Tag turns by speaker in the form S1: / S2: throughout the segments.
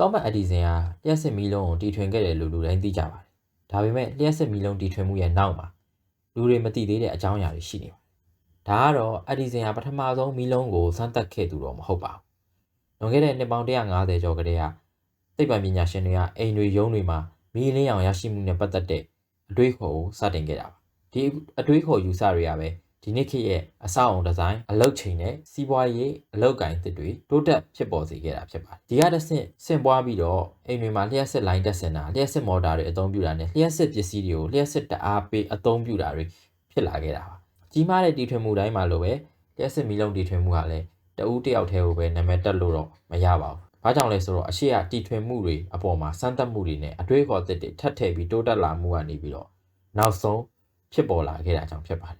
S1: တောမတ်အက်ဒီဆင်ဟာလျှက်စစ်မီးလုံးကိုတီထွင်ခဲ့တယ်လို့လူတိုင်းသိကြပါတယ်။ဒါပေမဲ့လျှက်စစ်မီးလုံးတီထွင်မှုရဲ့နောက်မှာလူတွေမသိသေးတဲ့အကြောင်းအရာတွေရှိနေပါတယ်။ဒါကတော့အက်ဒီဆင်ဟာပထမဆုံးမီးလုံးကိုစမ်းသပ်ခဲ့သူတော့မဟုတ်ပါဘူး။လွန်ခဲ့တဲ့နှစ်ပေါင်း150ကျော်ကတည်းကသိပ္ပံပညာရှင်တွေကအိမ်တွေရုံးတွေမှာမီးလင်းအောင်ရရှိမှုနဲ့ပတ်သက်တဲ့အတွေးခေါ်ကိုစတင်ခဲ့တာပါ။ဒီအတွေးခေါ်ယူဆတွေကပဲ ဒီနေ့ခေတ်ရဲ့အဆောက်အုံဒီဇိုင်းအလုပ်ချိန်နဲ့စီးပွားရေးအလုပ်ကိုင်သစ်တွေတိုးတက်ဖြစ်ပေါ်စေခဲ့တာဖြစ်ပါတယ်။ဒီကတစ်ဆင့်ဆင့်ပွားပြီးတော့အိမ်တွေမှာလျှက်စစ်လိုင်းတက်စင်တာလျှက်စစ်မော်တာတွေအသုံးပြုတာနဲ့လျှက်စစ်ပစ္စည်းတွေကိုလျှက်စစ်တအားပေးအသုံးပြုတာတွေဖြစ်လာခဲ့တာပါ။ကြီးမားတဲ့တီထွင်မှုတိုင်းမှာလိုပဲလျှက်စစ်မီလုံးတီထွင်မှုကလည်းတဦးတစ်ယောက်တည်းကိုပဲနာမည်တက်လို့တော့မရပါဘူး။ဘာကြောင့်လဲဆိုတော့အရှိရတီထွင်မှုတွေအပေါ်မှာစမ်းသပ်မှုတွေနဲ့အတွေးခေါ်သစ်တွေထပ်ထည့်ပြီးတိုးတက်လာမှုကနေပြီးတော့နောက်ဆုံးဖြစ်ပေါ်လာခဲ့တာကြောင့်ဖြစ်ပါတယ်။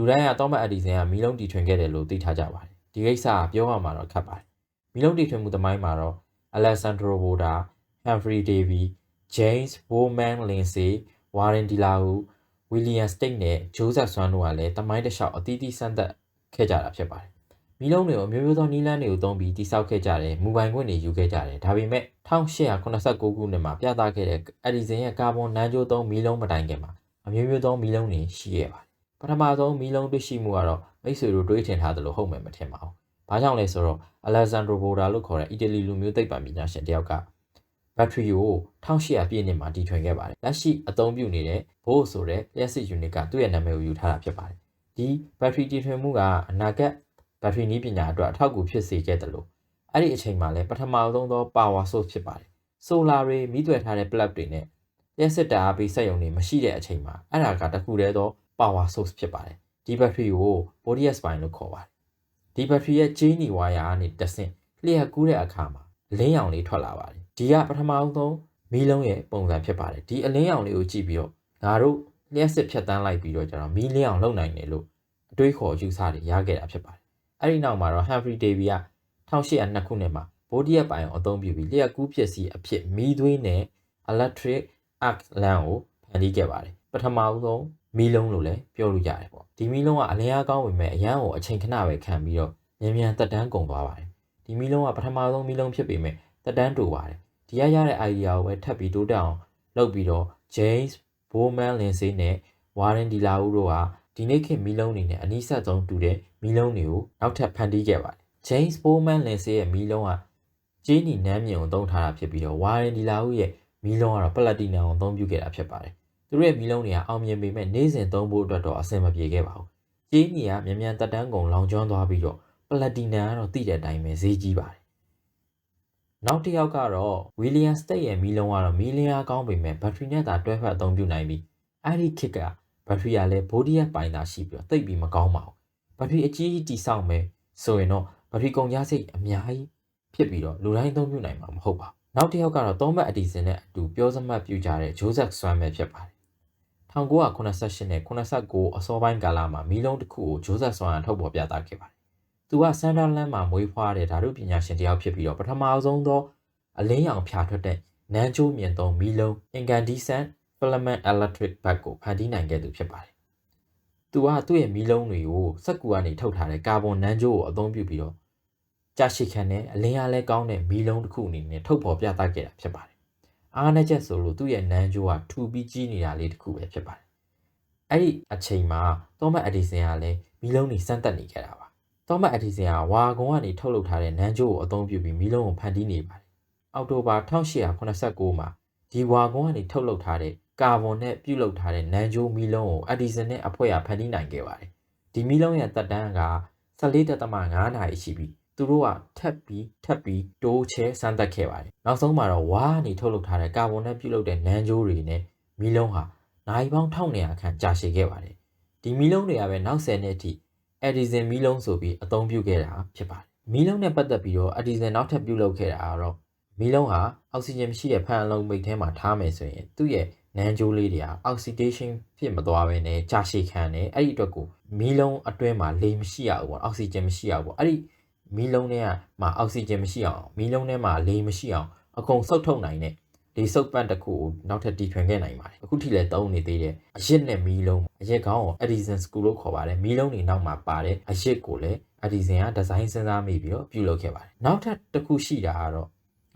S1: လူတိုင်းကတောမတ်အက်ဒီဆန်ကမီလုံးတီထွင်ခဲ့တယ်လို့သိထားကြပါတယ်။ဒီကိစ္စကပြောရမှာတော့ခက်ပါတယ်။မီလုံးတီထွင်မှုသမိုင်းမှာတော့ Alessandro Boda, Humphrey Davy, James Bowman Lindsay, Warren Delau, William Stick နဲ့ Joseph Swan တို့ကလည်းသမိုင်းတစ်လျှောက်အသီးသီးစမ်းသပ်ခဲ့ကြတာဖြစ်ပါတယ်။မီလုံးတွေကိုအမျိုးမျိုးသောနီးလန်းတွေကိုသုံးပြီးတိစောက်ခဲ့ကြတယ်၊မူပိုင်ခွင့်တွေယူခဲ့ကြတယ်။ဒါပေမဲ့1889ခုနှစ်မှာပြသခဲ့တဲ့အက်ဒီဆန်ရဲ့ကာဗွန်နန်းကြိုးသုံးမီလုံးမတိုင်ခင်မှာအမျိုးမျိုးသောမီလုံးတွေရှိခဲ့ပါတယ်။ ပထမဆုံးမီလုံးတွေ့ရှိမှုကတော့မိတ်ဆွေတို့တွေးထင်ထားသလိုဟုတ်မယ်မထင်ပါဘူး။ဘာကြောင့်လဲဆိုတော့ Alessandro Boda လို့ခေါ်တဲ့အီတလီလူမျိုးသိပ္ပံပညာရှင်တစ်ယောက်ကဘက်ထရီကို1800ပြည့်နှစ်မှာတီထွင်ခဲ့ပါတယ်။လက်ရှိအသုံးပြုနေတဲ့ဘို့ဆိုတဲ့လျှက်စစ်ယူနစ်ကသူ့ရဲ့နာမည်ကိုယူထားတာဖြစ်ပါတယ်။ဒီဘက်ထရီတီထွင်မှုကအနာဂတ်ဘက်ထရီနည်းပညာအတွက်အထောက်အကူဖြစ်စေခဲ့တယ်လို့အဲ့ဒီအချိန်မှာလည်းပထမဆုံးသော power source ဖြစ်ပါတယ်။ solar တွေမိသွယ်ထားတဲ့ plug တွေနဲ့လျှက်စစ်ဓာတ်အားပေးစက်ရုံတွေမရှိတဲ့အချိန်မှာအဲ့ဒါကတခုတည်းသော power source ဖြစ်ပါတယ်။ဒီဘက်ထရီကို body spine လို့ခေါ်ပါတယ်။ဒီဘက်ထရီရဲ့ဂျင်းနီဝါယာကနေတဆင့်လျှက်ကူးတဲ့အခါမှာအလင်းရောင်လေးထွက်လာပါတယ်။ဒီကပထမဆုံးမီးလုံးရဲ့ပုံစံဖြစ်ပါတယ်။ဒီအလင်းရောင်လေးကိုကြည့်ပြီးတော့ငါတို့လျှက်စစ်ဖြတ်တန်းလိုက်ပြီးတော့ကျတော့မီးလင်းအောင်လုပ်နိုင်တယ်လို့အတွေးခေါ်ယူဆတွေရခဲ့တာဖြစ်ပါတယ်။အဲ့ဒီနောက်မှာတော့ Humphrey Davy က1802ခုနှစ်မှာဘိုဒီယက်ပိုင်ကိုအသုံးပြုပြီးလျှက်ကူးဖြစ်စီအဖြစ်မီးသွေးနဲ့ electric arc lamp ကိုဖန်တီးခဲ့ပါတယ်။ပထမဆုံး မီးလုံးလို့လည်းပြောလို့ရတယ်ပေါ့။ဒီမီးလုံးကအလင်းအားကောင်းပေမဲ့အရန်ကိုအချိန်ခဏပဲခံပြီးတော့မြန်မြန်တက်တန်းကုန်သွားပါတယ်။ဒီမီးလုံးကပထမဆုံးမီးလုံးဖြစ်ပေမဲ့တက်တန်းတူပါတယ်။ဒီရရတဲ့ idea ကိုပဲထပ်ပြီးတိုးတက်အောင်လုပ်ပြီးတော့ James Bowman Lindsay နဲ့ Warren Delau တို့ဟာဒီနေ့ခေတ်မီးလုံးတွေနဲ့အနည်းဆက်ဆုံးတူတဲ့မီးလုံးတွေကိုနောက်ထပ်ဖန်တီးခဲ့ပါတယ်။ James Bowman Lindsay ရဲ့မီးလုံးကဂျင်းနီနမ်းမြင်ကိုသုံးထားတာဖြစ်ပြီးတော့ Warren Delau ရဲ့မီးလုံးကတော့ပလက်တီနမ်ကိုသုံးပြုခဲ့တာဖြစ်ပါတယ်။ သူတို့ရဲ့မီးလုံးတွေကအောင်မြင်ပေမဲ့နေ့စဉ်သုံးဖို့အတွက်တော့အဆင်မပြေခဲ့ပါဘူး။ဂျင်းနီကမြန်မြန်တက်တန်းကုန်လောင်ကျွမ်းသွားပြီးတော့ပလက်တီနမ်ကတော့တိတဲ့အတိုင်းပဲဈေးကြီးပါတယ်။နောက်တစ်ယောက်ကတော့ William State ရဲ့မီးလုံးကတော့မီးလင်းအားကောင်းပေမဲ့ဘက်ထရီနဲ့သာတွဲဖက်အသုံးပြုနိုင်ပြီးအဲ့ဒီခစ်ကဘက်ထရီကလည်း body ရဲ့ပိုင်သာရှိပြီးတော့တိတ်ပြီးမကောင်းပါဘူး။ဘက်ထရီအကြီးကြီးတိဆောက်မယ်ဆိုရင်တော့ဘက်ထရီကုန်ကြစိတ်အများကြီးဖြစ်ပြီးတော့လူတိုင်းသုံးပြုနိုင်မှာမဟုတ်ပါဘူး။နောက်တစ်ယောက်ကတော့သောမတ်အဒီဆင်နဲ့အတူပြောစမှတ်ပြုကြတဲ့ဂျိုးဇက်ဆွမ်းပဲဖြစ်ပါတယ် 1988နဲ့89အစောပိုင်းကာလမှာမီးလုံးတစ်ခုကိုဂျိုးဇက်ဆွမ်းကထုတ်ပေါ်ပြသခဲ့ပါတယ်။သူကဆန်ဒါလန်မှာမွေးဖွားတဲ့ဓာတုပညာရှင်တစ်ယောက်ဖြစ်ပြီးတော့ပထမဆုံးသောအလင်းရောင်ဖြာထွက်တဲ့နန်းကျိုးမြင်သုံးမီးလုံး incandescent filament electric bulb ကိုဖန်တီးနိုင်ခဲ့သူဖြစ်ပါတယ်။သူကသူ့ရဲ့မီးလုံးတွေကိုစက်ကူကနေထုတ်ထားတဲ့ကာဗွန်နန်းကျိုးကိုအသုံးပြုပြီးတော့ကြာရှိခံတဲ့အလင်းအားလဲကောင်းတဲ့မီးလုံးတစ်ခုအနေနဲ့ထုတ်ဖော်ပြသခဲ့တာဖြစ်ပါတယ်။ အားနည်းချက်ဆိုလို့သူ့ရဲ့နန်းကျိုးကထူပြီးကြီးနေတာလေးတစ်ခုပဲဖြစ်ပါတယ်။အဲ့ဒီအချိန်မှာသောမတ်အဒီဆင်ကလည်းမီးလုံးတွေစမ်းသပ်နေခဲ့တာပါ။သောမတ်အဒီဆင်ကဝါကုံကနေထုတ်လုပ်ထားတဲ့နန်းကျိုးကိုအသုံးပြုပြီးမီးလုံးကိုဖန်တီးနေပါတယ်။အောက်တိုဘာ1889မှာဒီဝါကုံကနေထုတ်လုပ်ထားတဲ့ကာဗွန်နဲ့ပြုလုပ်ထားတဲ့နန်းကျိုးမီးလုံးကိုအဒီဆင်နဲ့အဖွဲ့အဖန်တီးနိုင်ခဲ့ပါတယ်။ဒီမီးလုံးရဲ့သက်တမ်းက14.5နာရီရှိပြီး သူတို့ကထပ်ပြီးထပ်ပြီးတိုးချဲစမ်းသပ်ခဲ့ပါတယ်။နောက်ဆုံးမှာတော့ဝါကနေထုတ်လုပ်ထားတဲ့ကာဗွန်နဲ့ပြုလုပ်တဲ့နန်းကြိုးတွေနဲ့မီးလုံးဟာနိုင်ပေါင်း1900ခန့်ကြာရှည်ခဲ့ပါတယ်။ဒီမီးလုံးတွေကပဲနောက်10နှစ်အထိအဒီဆင်မီးလုံးဆိုပြီးအသုံးပြုခဲ့တာဖြစ်ပါတယ်။မီးလုံးနဲ့ပတ်သက်ပြီးတော့အဒီဆင်နောက်ထပ်ပြုလုပ်ခဲ့တာကတော့မီးလုံးဟာအောက်ဆီဂျင်မရှိတဲ့ဖန်အလုံးမိတ်ထဲမှာထားမယ်ဆိုရင်သူ့ရဲ့နန်းကြိုးလေးတွေက oxidation ဖြစ်မသွားဘဲနဲ့ကြာရှည်ခံတယ်အဲ့ဒီအတွက်ကိုမီးလုံးအတွင်းမှာလေမရှိရဘူးပေါ့အောက်ဆီဂျင်မရှိရဘူးပေါ့အဲ့ဒီ မီးလုံးထဲကမှာအောက်ဆီဂျင်မရှိအောင်မီးလုံးထဲမှာလေမရှိအောင်အကုန်ဆုတ်ထုတ်နိုင်တဲ့ဒီစုပ်ပန့်တစ်ခုကိုနောက်ထပ်တီထွင်ခဲ့နိုင်ပါတယ်အခုထိလည်းသုံးနေသေးတယ်အရစ်နဲ့မီးလုံးအရစ်ကောင်းကို Edison School လို့ခေါ်ပါတယ်မီးလုံးတွေနောက်မှာပါတဲ့အရစ်ကိုလည်း Edison ကဒီဇိုင်းစဉ်းစားမိပြီးတော့ပြုလုပ်ခဲ့ပါတယ်နောက်ထပ်တစ်ခုရှိတာကတော့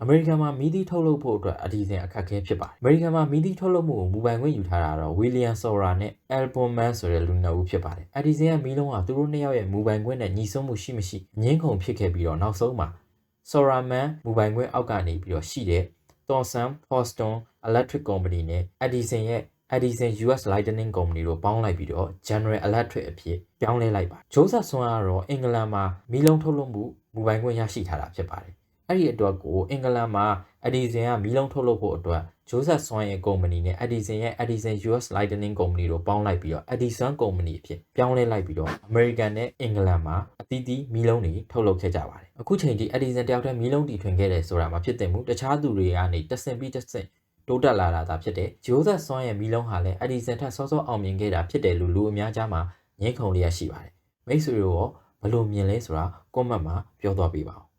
S1: အမေရိကန်မှာမီးသီးထုတ်လုပ်ဖို့အတွက်အဒီဆင်အခက်အခဲဖြစ်ပါတယ်အမေရိကန်မှာမီးသီးထုတ်လုပ်မှုကိုမူပိုင်ခွင့်ယူထားတာတော့ဝီလီယမ်ဆော်ရာနဲ့အယ်ဘွန်မန်ဆိုတဲ့လူနှစ်ဦးဖြစ်ပါတယ်အဒီဆင်ရဲ့မီးလုံးကသူတို့နှစ်ယောက်ရဲ့မူပိုင်ခွင့်နဲ့ညီစွန်းမှုရှိမရှိငင်းခုန်ဖြစ်ခဲ့ပြီးတော့နောက်ဆုံးမှာဆော်ရာမန်မူပိုင်ခွင့်အောက်ကနေပြီးတော့ရှိတဲ့ Thomson Houston Electric Company နဲ့ Edison ရဲ့ Edison US Lightning Company တို့ပေါင်းလိုက်ပြီးတော့ General Electric အဖြစ်ပြောင်းလဲလိုက်ပါဂျိုးဆက်ဆွမ်းကတော့အင်္ဂလန်မှာမီးလုံးထုတ်လုပ်မှုမူပိုင်ခွင့်ရရှိထားတာဖြစ်ပါတယ် အဲ့ဒီအတွက်ကိုအင်္ဂလန်မှာ Edison ကမီးလုံးထုတ်လုပ်ဖို့အတွက်ဂျိုးဆက်ဆွမ်းရဲ့ company နဲ့ Edison ရဲ့ Edison US Lightning Company တို့ပေါင်းလိုက်ပြီးတော့ Edison Company အဖြစ်ပြောင်းလဲလိုက်ပြီးတော့ American နဲ့အင်္ဂလန်မှာအသီးသီးမီးလုံးတွေထုတ်လုပ်ခဲ့ကြပါတယ်အခုချိန်ထိ Edison တယောက်တည်းမီးလုံးတီထွင်ခဲ့တယ်ဆိုတာမှဖြစ်တဲ့မူတခြားသူတွေကနေတဆင့်ပြီးတဆင့်တိုးတက်လာတာသာဖြစ်တယ်ဂျိုးသက်ဆွမ်းရဲ့မီလုံးဟာလည်းအဒီဆန်ထက်စောစောအောင်မြင်ခဲ့တာဖြစ်တယ်လို့လူအများကြားမှာငင်းခုန်လျက်ရှိပါတယ်မိတ်ဆွေတို့ရောဘယ်လိုမြင်လဲဆိုတာကွန်မန့်မှာပြောသွားပေးပါဦး